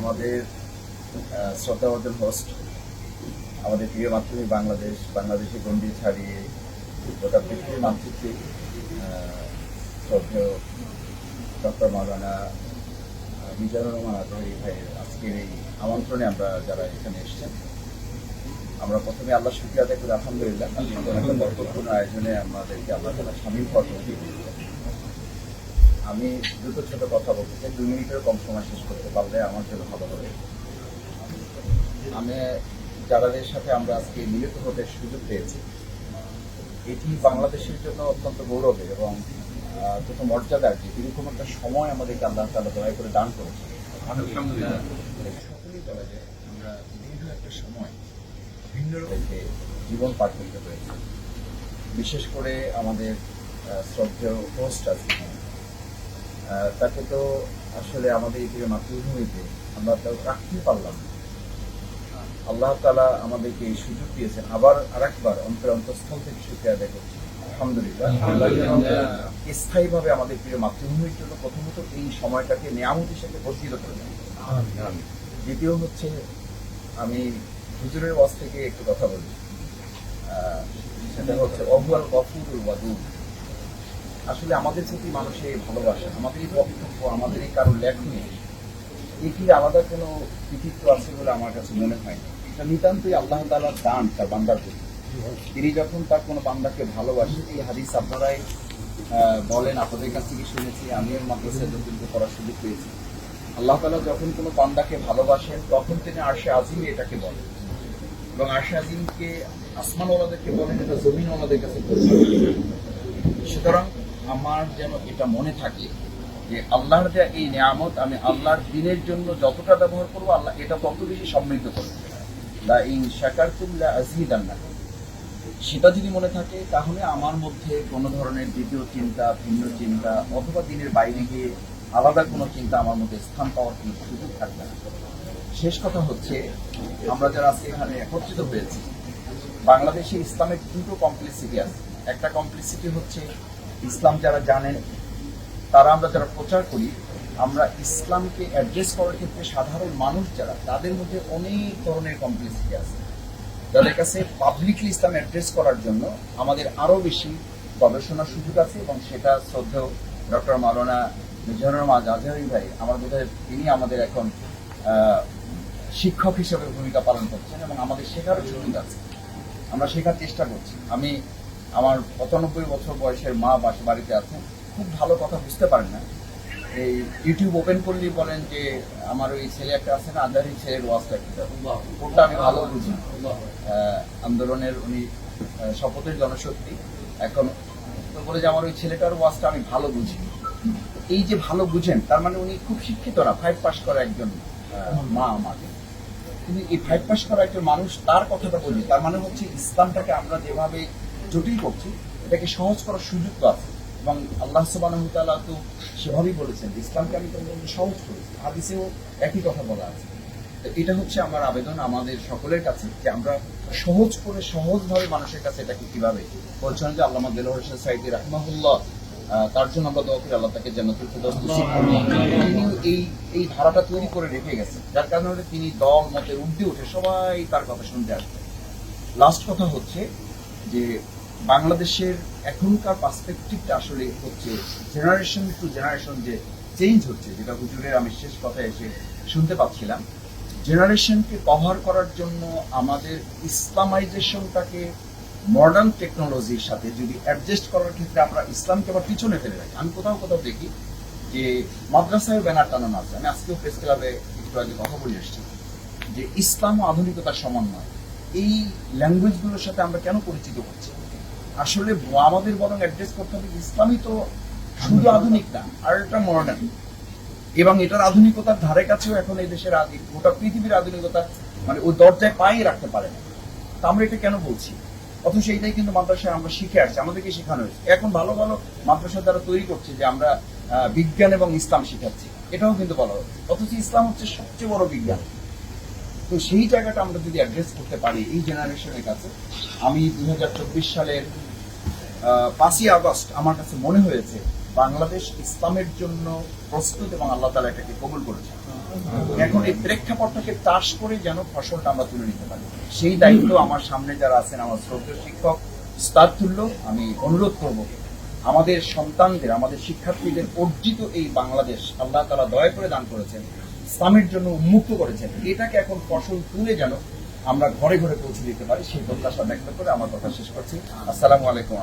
আমাদের শ্রদ্ধাবর্ধন হোস্ট আমাদের প্রিয় মাতৃভূমি বাংলাদেশ বাংলাদেশে গন্ডি ছাড়িয়ে গোটা পৃথিবীর মাতৃত্বে শ্রদ্ধেয় ডক্টর মাওলানা আহ, মিজানুর রহমান আজহারি ভাইয়ের আজকের এই আমন্ত্রণে আমরা যারা এখানে এসেছেন আমরা প্রথমে আল্লাহ শুক্রিয়া আদায় আলহামদুলিল্লাহ। বরকতপূর্ণ আয়োজনে আমাদেরকে আল্লাহ তালা স্বামীর পথ আমি দুটো ছোট কথা বলতে চাই। দুই মিনিটের কম সময় শেষ করতে পারলে আমার জন্য ভালো হবে। আমি যারাদের সাথে আমরা আজকে মিলিত হতে সুযোগ পেয়েছি এটি বাংলাদেশের জন্য অত্যন্ত গৌরবের এবং অত্যন্ত মর্যাদার যে এরকম একটা সময় আমাদেরকে আল্লাহ তালা দয়া করে দান করেছে সকলেই বলা যায় আমরা দীর্ঘ একটা সময় ভিন্ন রকমকে জীবন পার করতে পেরেছি। বিশেষ করে আমাদের শ্রদ্ধেয় হোস্ট আছে তাকে তো আসলে আমাদের এই প্রিয় মাতৃভূমিতে আমরা তাও রাখতে পারলাম না। আল্লাহ তালা আমাদেরকে এই সুযোগ দিয়েছেন। আবার আরেকবার অন্তর অন্তঃস্থল থেকে শুক্রিয়া আদায় করছি। আলহামদুলিল্লাহ। স্থায়ীভাবে আমাদের প্রিয় মাতৃভূমির জন্য প্রথমত এই সময়টাকে নিয়ামত হিসেবে বর্ধিত করে দেন। দ্বিতীয় হচ্ছে আমি হুজুরের ওয়াজ থেকে একটু কথা বলি। আহ, সেটা হচ্ছে অহুয়াল গফুরুল ওয়াদুদ। আসলে আমাদের প্রতি মানুষের ভালোবাসা আমাদের এই বক্তব্য আমাদের এই কারোর লেখনী, এটির আলাদা কোনো কৃতিত্ব আছে বলে আমার কাছে মনে হয় না। এটা নিতান্তই আল্লাহ তালার দান তার বান্দার প্রতি। তিনি যখন তার কোনো বান্দাকে ভালোবাসেন এই হাদিস আপনারাই বলেন, আপনাদের কাছ থেকে শুনেছি, আমি আমিও মাদ্রাসায় যতটুকু করার সুযোগ পেয়েছি। আল্লাহ তালা যখন কোনো বান্দাকে ভালোবাসেন, তখন তিনি আরশে আজিম এটাকে বলেন। এবং আরশে আজিমকে আসমানওয়ালাদেরকে বলেন, এটা জমিনওয়ালাদের কাছে সুতরাং আমার যেন এটা মনে থাকে যে আল্লাহর দেয়া এই নিয়ামত, আমি আল্লাহর দিনের জন্য যতটা ব্যবহার করব, আল্লাহ এটা তত বেশি সমৃদ্ধ করবে। লা ইন শাকারতুম লা আযীদান্নাকুম সেটা যদি মনে থাকে, তাহলে আমার মধ্যে কোনো ধরনের দ্বিতীয় চিন্তা, ভিন্ন চিন্তা, অথবা দিনের বাইরে গিয়ে আলাদা কোনো চিন্তা আমার মধ্যে স্থান পাওয়ার কোনো সুযোগ থাকবে না। শেষ কথা হচ্ছে, আমরা যারা আজকে এখানে একত্রিত হয়েছি, বাংলাদেশে ইসলামের দুটো কমপ্লেক্সিটি আছে। একটা কমপ্লেক্সিটি হচ্ছে ইসলাম যারা জানেন, তারা আমরা যারা প্রচার করি, আমরা ইসলামকে অ্যাড্রেস করার ক্ষেত্রে সাধারণ মানুষ যারা, তাদের মধ্যে অনেক ধরনের কমপ্লেক্সিটি আছে। যাদের কাছে পাবলিকলি ইসলাম অ্যাড্রেস করার জন্য আমাদের আরও বেশি গবেষণার সুযোগ আছে এবং সেটা শ্রদ্ধেয় ডক্টর মাওলানা মিজানুর রহমান আজহারি ভাই বোধ তিনি আমাদের এখন শিক্ষক হিসেবে ভূমিকা পালন করছেন এবং আমাদের শেখারও সুযোগ আছে। আমরা শেখার চেষ্টা করছি। আমি আমার পঁচানব্বই বছর বয়সের মা বাসা বাড়িতে আছেন খুব ভালো কথা বুঝতে পারেন না। এই ইউটিউব ওপেন করলেই বলেন যে, আমার ওই ছেলে একটা আছে না আদারি ছেলের ওয়াজটা একটু। ওটা আমি ভালো বুঝি। আন্দোলনের উনি শপথের জনশক্তি। এখন তো বলে যে, আমার ওই ছেলেটার ওয়াজটা আমি ভালো বুঝি। এই যে ভালো বুঝেন, তার মানে উনি খুব শিক্ষিত না। ফাইভ পাস করা একজন মা আমাকে। কিন্তু এই ফাইভ পাস করা একজন মানুষ, তার কথাটা বলি। তার মানে হচ্ছে, ইসলামটাকে আমরা যেভাবে জটিল করছি এটাকে সহজ করার সুযোগ তো আছে। এবং আল্লাহ সুবাহ তো সেভাবেই বলেছেন ইসলামকে আমি তোমাদের জন্য সহজ করেছি। হাদিসেও একই কথা বলা আছে। তো এটা হচ্ছে আমার আবেদন আমাদের সকলের কাছে যে আমরা সহজ করে সহজভাবে মানুষের কাছে এটাকে কীভাবে বলছেন যে আল্লাহ দেলোয়ার হোসেন সাইদি রাহমাহুল্লাহ তার জন্য আমরা দোয়া করি আল্লাহ তাকে জান্নাতুল করুন। তিনি এই এই ধারাটা তৈরি করে রেখে গেছেন যার কারণে তিনি দল, মতের ঊর্ধ্বে উঠে সবাই তার কথা শুনতে আসবে লাস্ট কথা হচ্ছে যে বাংলাদেশের এখনকার পার্সপেক্টিভটা আসলে হচ্ছে জেনারেশন টু জেনারেশন যে চেঞ্জ হচ্ছে, যেটা হুজুরের আমি শেষ কথা এসে শুনতে পাচ্ছিলাম। জেনারেশনকে কভার করার জন্য আমাদের ইসলামাইজেশনটাকে মডার্ন টেকনোলজির সাথে যদি অ্যাডজাস্ট করার ক্ষেত্রে আমরা ইসলামকে আবার পিছনে ফেলে রাখি। আমি কোথাও কোথাও দেখি যে মাদ্রাসায় ব্যানার টানানো আছে। আমি আজকেও প্রেস ক্লাবে একটু আগে কথা বলে এসেছি যে ইসলাম ও আধুনিকতার সমন্বয় এই ল্যাঙ্গুয়েজগুলোর সাথে আমরা কেন পরিচিত হচ্ছি? আসলে আমাদের বরং অ্যাড্রেস করতে হবে ইসলামই তো শুধু আধুনিক না, আর এটা মডার্ন এবং এটার আধুনিকতার ধারে কাছেও এখন এই দেশের গোটা পৃথিবীর আধুনিকতা মানে ওই দরজায় পায়ে রাখতে পারে না। তা আমরা এটা কেন বলছি? অথচ এইটাই কিন্তু মাদ্রাসায় আমরা শিখে আসছি, আমাদেরকে শেখানো হয়েছে। এখন ভালো ভালো মাদ্রাসা তারা তৈরি করছে যে আমরা বিজ্ঞান এবং ইসলাম শিখাচ্ছি। এটাও কিন্তু বলা হচ্ছে অথচ ইসলাম হচ্ছে সবচেয়ে বড় বিজ্ঞান। তো সেই জায়গাটা আমরা যদি অ্যাড্রেস করতে পারি এই জেনারেশনের কাছে, আমি দুই হাজার চব্বিশ সালের পাঁচই আগস্ট আমার কাছে মনে হয়েছে বাংলাদেশ ইসলামের জন্য প্রস্তুত এবং আল্লাহ তালা এটাকে কবুল করেছে। এখন এই প্রেক্ষাপটটাকে চাষ করে যেন ফসলটা আমরা তুলে নিতে পারি। সেই দায়িত্ব আমার সামনে যারা আছেন আমার শ্রদ্ধেয় শিক্ষক স্টার তুল্য, আমি অনুরোধ করব, আমাদের সন্তানদের, আমাদের শিক্ষার্থীদের অর্জিত এই বাংলাদেশ আল্লাহ তালা দয়া করে দান করেছেন, ইসলামের জন্য উন্মুক্ত করেছেন। এটাকে এখন ফসল তুলে যেন আমরা ঘরে ঘরে পৌঁছে দিতে পারি, সেই প্রত্যাশা ব্যক্ত করে আমার কথা শেষ করছি। আসসালামু আলাইকুম।